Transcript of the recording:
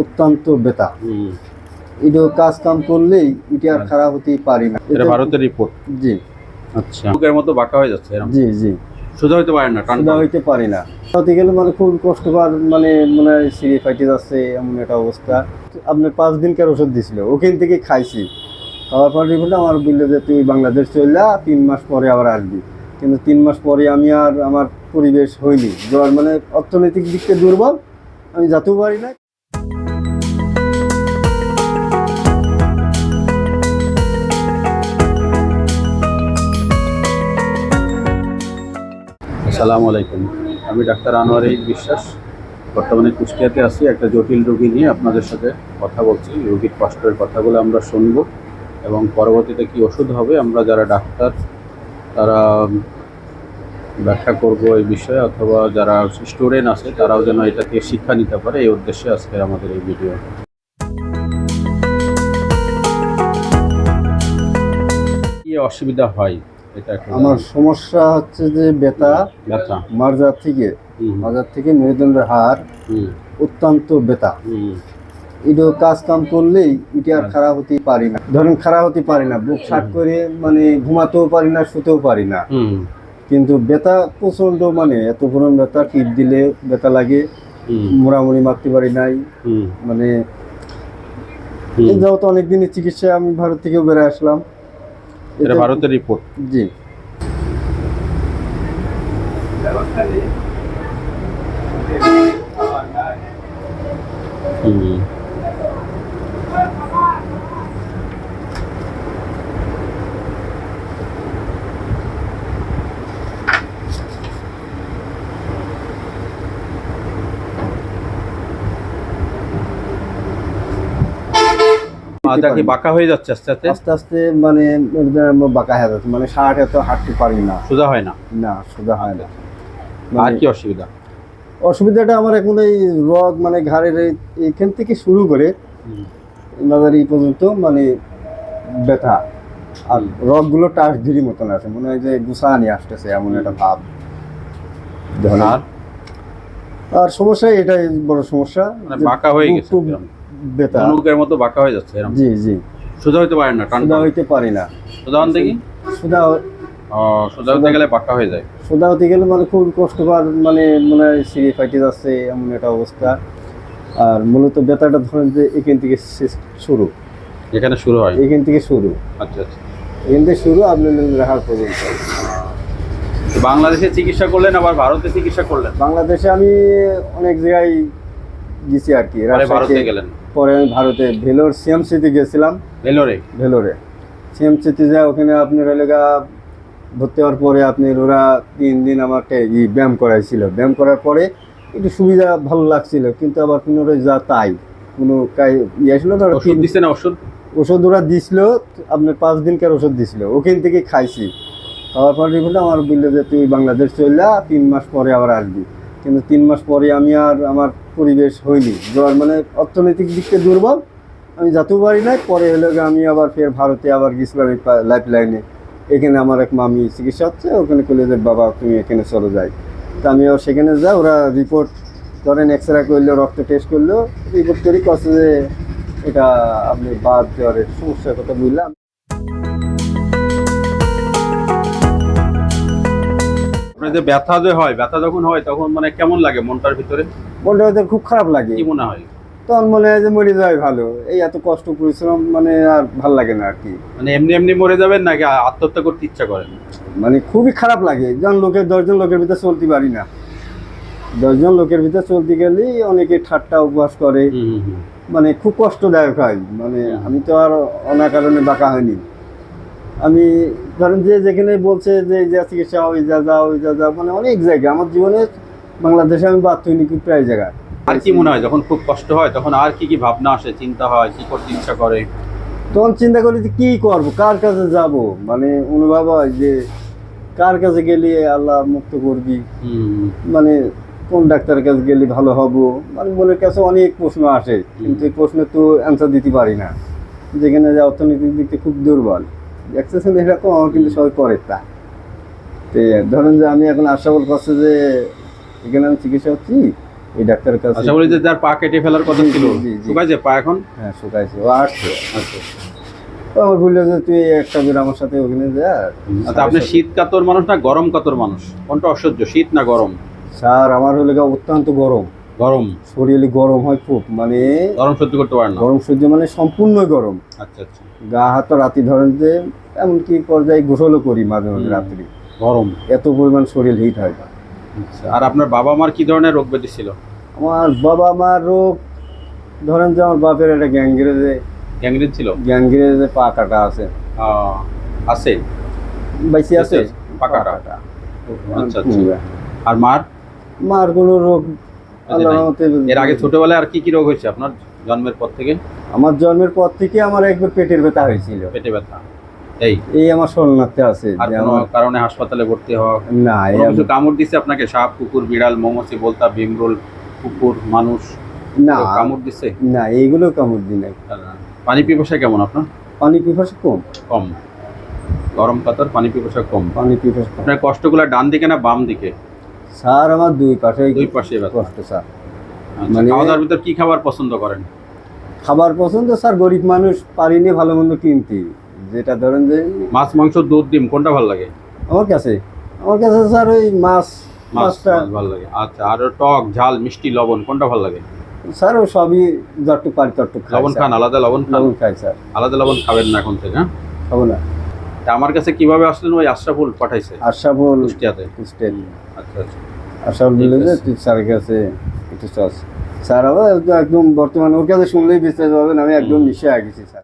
অত্যন্ত বেতা। এটা কাজ কাম করলেই এটা আর খারাপ হতেই পারি না। এটা ভারতের রিপোর্ট জি। আচ্ছা। বুকের মতো বাঁকা হয়ে যাচ্ছে জি জি। সোজা হইতে পারে না সোজা হইতে পারি না। হতে গেলে মানে খুব কষ্টকর মানে মানে হয় সিঁড়ি ফাইটে যাচ্ছে এমন একটা অবস্থা। আপনার পাঁচ দিনকার ওষুধ দিছিল? ওখান থেকে খাইছি। খাওয়ার পর রিপোর্টে আমার বলল যে তুই বাংলাদেশ চললা তিন মাস পরে আবার আসবি। কিন্তু তিন মাস পরে আমি আর আমার পরিবেশ হইনি জ্বর মানে অর্থনৈতিক দিকটা দুর্বল আমি যেতেও পারি না। আসসালামু আলাইকুম। আমি ডাক্তার আনোয়ার ঈদ বিশ্বাস। বর্তমানে কুষ্টিয়াতে আছি, একটা জটিল রোগী নিয়ে আপনাদের সাথে কথা বলছি। রোগীর কষ্টের কথাগুলো আমরা শুনব এবং পরবর্তীতে কি ওষুধ হবে, আমরা যারা ডাক্তার, তারা ব্যাখ্যা করব এই বিষয়ে, অথবা যারা স্টুডেন্ট আছে, তারাও যেন এটাকে শিক্ষা নিতে পারে। এই উদ্দেশ্যে আজকের আমাদের এই ভিডিও। কি অসুবিধা হয়? আমার সমস্যা হচ্ছে যে বেতা ব্যথা। মার্জার থেকে মার্জার থেকে মেরুদণ্ডের হার অত্যন্ত বেতা হুম, এটা কাজ কাম করলেই এটা আর খারাপ হতেই পারি না। ধরেন খারাপ হতে পারি না বুক শাক করে মানে ঘুমাতেও পারি না শুতেও পারি না। কিন্তু ব্যথা প্রচণ্ড মানে এত পুরন ব্যথা টিপ দিলে ব্যথা লাগে মোড়ামুড়ি মারতে পারি নাই। মানে যাও তো অনেক দিনের চিকিৎসায় আমি ভারত থেকেও বেড়ে আসলাম। এটা ভারতের রিপোর্ট জি। হুম। কি বাঁকা হয়ে যাচ্ছে আস্তে আস্তে? আস্তে আস্তে মানে বাঁকা হয়ে যাচ্ছে। মানে ষাট এত হাঁটতে পারি না। সোজা হয় না? না সোজা হয় না। আর মানে কি অসুবিধা? অসুবিধাটা আমার এখন এই রগ মানে ঘাড়ের এইখান থেকে শুরু করে মাদার এই পর্যন্ত মানে ব্যথা। আর রগগুলো টাস ধীরি মতন আসে মনে হয় যে গুছা নিয়ে আসতেছে এমন একটা ভাব। আর? সমস্যা এটাই বড় সমস্যা। মানে বাঁকা হয়ে গেছে ব্যথা ধনুকের মতো বাঁকা হয়ে যাচ্ছে জি জি। সোজা হইতে পারেন না সোজা হইতে পারি না। সোজা হন দেখি সোজা সোজা হতে গেলে বাঁকা হয়ে যায়। সোজা হতে গেলে মানে খুব কষ্টকর মানে মনে হয় সিঁড়ি ফাইটে যাচ্ছে এমন একটা অবস্থা। আর মূলত ব্যথাটা ধরেন যে এখান থেকে শুরু। এখানে শুরু হয়। এখান থেকে শুরু। আচ্ছা আচ্ছা। এখান থেকে শুরু আপনার রাখার পর্যন্ত। বাংলাদেশে চিকিৎসা করলেন আবার ভারতে চিকিৎসা করলেন? বাংলাদেশে আমি অনেক জায়গায় গেছি আর কি পরে রাজশাহীতে- গেলেন। পরে আমি ভারতে ভেলোর সিএমসিতে গেছিলাম। ভেলোরে? ভেলোরে। সিএমসিতে যায় ওখানে আপনার এলাকা ভর্তি হওয়ার পরে আপনি ওরা তিন দিন আমাকে ই ব্যায়াম করাইছিল। ব্যায়াম করার পরে একটু সুবিধা ভালো লাগছিল কিন্তু আবার পুনরায় যা তাই। কোনো ইয়ে ছিল না ওষুধ দিচ্ছে না ওষুধ? ওষুধ ওরা দিছিল আপনার পাঁচ দিনকার ওষুধ দিছিল। ওখান থেকে খাইছি। খাওয়ার পর রিপোর্টে আমার বলল যে তুই বাংলাদেশ চললা তিন মাস পরে আবার আসবি। কিন্তু তিন মাস পরে আমি আর আমার পরিবেশ হইনি। জ্বর মানে অর্থনৈতিক দিক থেকে দুর্বল, আমি যেতেও পারি না পরে হলো আমি আবার ফের ভারতে আবার গেছিলাম লাইফ লাইনে এখানে আমার এক মামি চিকিৎসা হচ্ছে, ওখানে যে, বাবা, তুমি এখানে চলে যাই। তা আমি আবার সেখানে যাই, ওরা রিপোর্ট ধরেন এক্স রে করল, রক্ত টেস্ট করল রিপোর্ট করি কষ্ট যে এটা আপনি বাদ জ্বরের সমস্যার কথা বুঝলাম আপনার যে ব্যথা যে হয় ব্যথা যখন হয় তখন মানে কেমন লাগে মনটার ভিতরে? মনটা ওদের খুব খারাপ লাগে। কি মনে হয়? তখন মনে হয় যে মরে যায় ভালো। এই এত কষ্ট পরিশ্রম মানে আর ভালো লাগে না আর কি। মানে এমনি এমনি মরে যাবেন নাকি আত্মহত্যা করতে ইচ্ছা করেন? মানে খুবই খারাপ লাগে। যখন লোকের দশজন লোকের ভিতরে চলতে পারি না। দশজন লোকের ভিতরে চলতে গেলেই অনেকে ঠাট্টা উপবাস করে। মানে খুব কষ্টদায়ক হয়। মানে আমি তো আর অনাকারণে বাঁকা হয়নি আমি ধরেন যে যেখানে বলছে যে এই যা চিকিৎসা ওই যা যা ওই যা যা মানে অনেক জায়গা। আমার জীবনে বাংলাদেশে আমি বাদ হইনি খুব প্রায় জায়গায়। আর কি মনে হয় যখন খুব কষ্ট হয় তখন আর কি কি ভাবনা আসে চিন্তা হয় কি করতে ইচ্ছা করে? তখন চিন্তা করি যে কি করব কার কাছে যাব? মানে অনুভব হয় যে কার কাছে গেলে আল্লাহ মুক্ত করবি? মানে কোন ডাক্তারের কাছে গেলে ভালো হব? মানে মনের কাছে অনেক প্রশ্ন আসে। কিন্তু এই প্রশ্নের তো অ্যান্সার দিতে পারি না। যেখানে যে অর্থনৈতিক দিক থেকে খুব দুর্বল। এক্সারসাইজ এরকম আমার কিন্তু সবাই করে তা। ধরেন যে আমি এখন আশা বল করছে যে এখানে আমি চিকিৎসা হচ্ছি এই ডাক্তারের কাছে আচ্ছা বলি যে যার পা কেটে ফেলার কথা ছিল। শুকাইছে পা এখন? হ্যাঁ শুকাইছে ও আসছে। আচ্ছা। আমার বলল যে তুই একটা বের আমার সাথে ওখানে যা। আচ্ছা আপনি শীত কাতর মানুষ না গরম কাতর মানুষ? কোনটা অসহ্য শীত না গরম? স্যার আমার হলে গা অত্যন্ত গরম। গরম? শরীরে গরম হয় খুব মানে গরম সহ্য করতে পারেন না। গরম সহ্য মানে সম্পূর্ণ গরম। আচ্ছা আচ্ছা। গা হাত রাতি ধরেন যে এমনকি পর্যায়ে গোসলও করি মাঝে মাঝে রাত্রি। গরম। এত পরিমাণ শরীর হিট হয় আচ্ছা আর আপনার বাবা মার কি ধরনের রোগ ব্যাধি ছিল? আমার বাবা মার রোগ ধরেন যে আমার বাপের একটা গ্যাংগ্রেজে গ্যাংরিন ছিল? গ্যাংগ্রেজে পা কাটা আছে। আছে? বাইসি আছে? পাকাটা কাটা। আচ্ছা আচ্ছা। আর মার? মার কোনো রোগ আচ্ছা, এর আগে ছোটবেলায় আর কি কি রোগ হয়েছে আপনার জন্মের পর থেকে? আমার জন্মের পর থেকে আমার একবার পেটের ব্যথা হয়েছিল। পেটে ব্যথা। এই। এই আমার স্মরণার্থে আছে আর কোনো কারণে হাসপাতালে ভর্তি হওয়া? না কিছু কামড় দিছে আপনাকে? সাপ কুকুর বিড়াল মৌমাছি বলতা ভীমরোল কুকুর মানুষ? না। কামড় দিছে? না এইগুলো কামড় দিই নাই। পানি পিপাসা কেমন আপনার? পানি পিপাসা কম। কম। গরম কাতর পানি পিপাসা কম। পানি পিপাসা আপনার কষ্টগুলো ডান দিকে না বাম দিকে? স্যার আমার দুই পাশে দুই পাশে কষ্ট স্যার। আচ্ছা, মানে- খাওয়া দাওয়ার ভিতর কি খাবার পছন্দ করেন? খাবার পছন্দ স্যার গরিব মানুষ পারিনি ভালো মন্দ কিনতে। যেটা ধরেন যে মাছ মাংস দুধ ডিম কোনটা ভালো লাগে? আমার কাছে। আমার কাছে স্যার ওই মাছ মাছ মাছটা মাছ ভালো লাগে। আচ্ছা আর টক ঝাল মিষ্টি লবণ কোনটা ভালো লাগে? স্যার ও সবই যতটুকু পারি ততটুকু লবণ খান আলাদা লবণ খান? খাই স্যার। আলাদা লবণ খাবেন না এখন থেকে হ্যাঁ? খাব না। আমার কাছে কীভাবে আসলেন? ওই আশরাফুল পাঠাইছে। আশাফুল কুষ্টিয়াতে। কুষ্টিয়া আচ্ছা আচ্ছা। বলে যে স্যারের কাছে একটু চস। স্যার আবার একদম বর্তমানে ওর কাছে শুনলেই বিশ্বাস পাবেন আমি একদম নিশ্চয় মিশে গেছি স্যার।